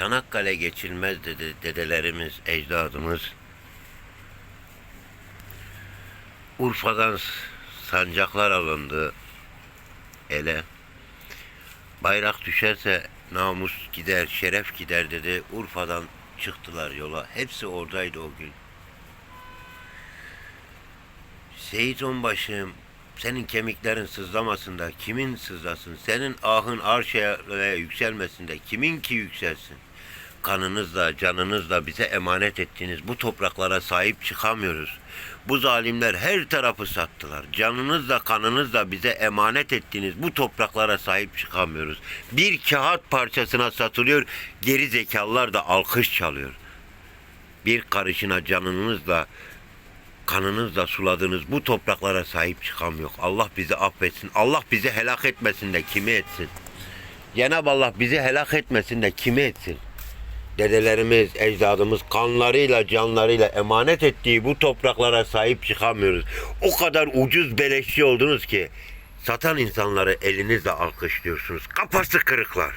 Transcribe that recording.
Çanakkale geçilmez dedi dedelerimiz, ecdadımız. Urfa'dan sancaklar alındı ele. Bayrak düşerse namus gider, şeref gider dedi. Urfa'dan çıktılar yola. Hepsi oradaydı o gün. Seyit Onbaşı'm senin kemiklerin sızlamasında kimin sızlasın? Senin ahın arşaya yükselmesinde kimin ki yükselsin? Kanınızla, canınızla bize emanet ettiğiniz bu topraklara sahip çıkamıyoruz. Bu zalimler her tarafı sattılar. Canınızla, kanınızla bize emanet ettiğiniz bu topraklara sahip çıkamıyoruz. Bir kağıt parçasına satılıyor, geri zekalılar da alkış çalıyor. Bir karışına canınızla, kanınızla suladığınız bu topraklara sahip çıkamıyor. Allah bizi affetsin. Allah bizi helak etmesin de kimi etsin? Cenab-ı Allah bizi helak etmesin de kimi etsin? Dedelerimiz, ecdadımız kanlarıyla, canlarıyla emanet ettiği bu topraklara sahip çıkamıyoruz. O kadar ucuz beleşçi oldunuz ki satan insanları elinizle alkışlıyorsunuz. Kafası kırıklar.